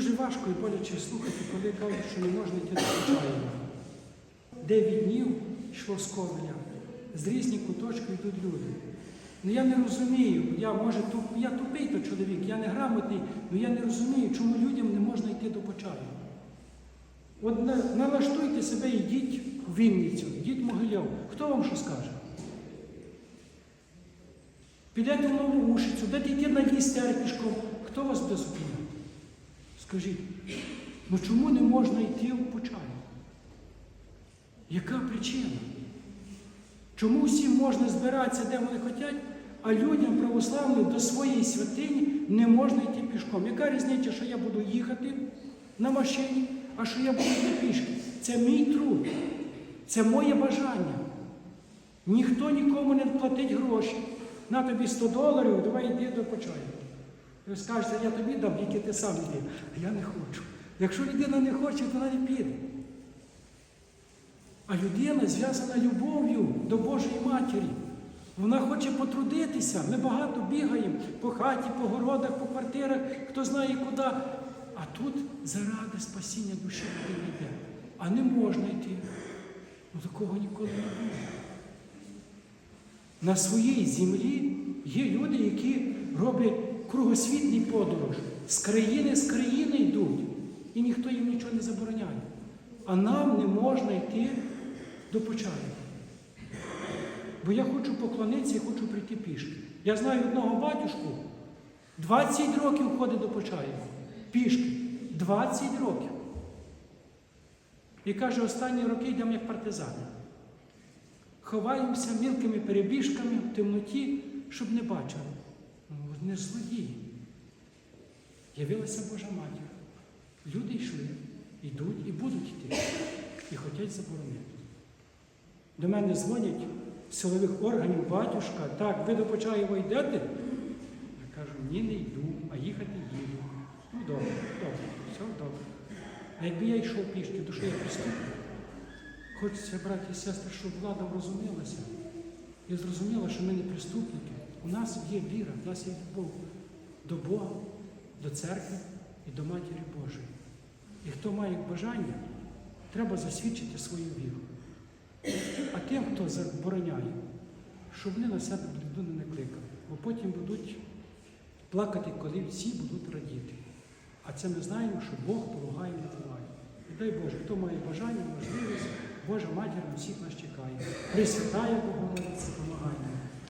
Дуже важко і боляче слухати, коли кажуть, що не можна йти до Почаєва. Дев'ять днів йшло з Ковеля. З різних куточків йдуть люди. Ну я не розумію, я може туп, я тупий то чоловік, я не грамотний, але я не розумію, чому людям не можна йти до Почаєва. От на- налаштуйте себе, йдіть в Вінницю, йдіть в Могильов. Хто вам що скаже? Підете в Нову Ушицю, будете йти на Дністер пішком. Хто вас буде? Скажіть, ну чому не можна йти в Почаїв? Яка причина? Чому всім можна збиратися, де вони хочуть, а людям православним до своєї святині не можна йти пішком? Яка різниця, що я буду їхати на машині, а що я буду йти пішки? Це мій труд, це моє бажання. Ніхто нікому не платить гроші. На тобі 100 доларів, давай йди до почаю. Ви скажете, я тобі дам, тільки ти сам йди. А я не хочу. Якщо людина не хоче, то вона не піде. А людина зв'язана любов'ю до Божої Матері. Вона хоче потрудитися. Ми багато бігаємо по хаті, по городах, по квартирах, хто знає куди. А тут заради спасіння душі людини йде. А не можна йти. Ну такого ніколи не буде. На своїй землі є люди, які роблять кругосвітній подорож. З країни з країни йдуть. І ніхто їм нічого не забороняє. А нам не можна йти до почаю. Бо я хочу поклонитися і хочу прийти пішки. Я знаю одного батюшку, 20 років ходить до почаю. Пішки. 20 років. І каже, останні роки йдемо як партизани. Ховаємося мілкими перебіжками в темноті, щоб не бачили. Не злодії. Явилася Божа матір. Люди йшли, йдуть і будуть йти. І хочуть заборонити. До мене дзвонять силових органів батюшка, так, ви до Почаєва йдете? Я кажу, ні, не йду, а їхати їду. Ну добре, добре, все добре. А якби я йшов пішки, то що я приступив? Хочеться, браті і сестри, щоб влада розумілася і зрозуміла, що ми не преступники. У нас є віра, у нас є любов до Бога, до церкви і до Матері Божої. І хто має бажання, треба засвідчити свою віру. А тим, хто забороняє, щоб вони на себе біду не накликали, бо потім будуть плакати, коли всі будуть радіти. А це ми знаємо, що Бог допомагає не буває. І дай Боже, хто має бажання, можливість, Божа матір на всіх нас чекає. Пресвятає Богородиця, допомагає.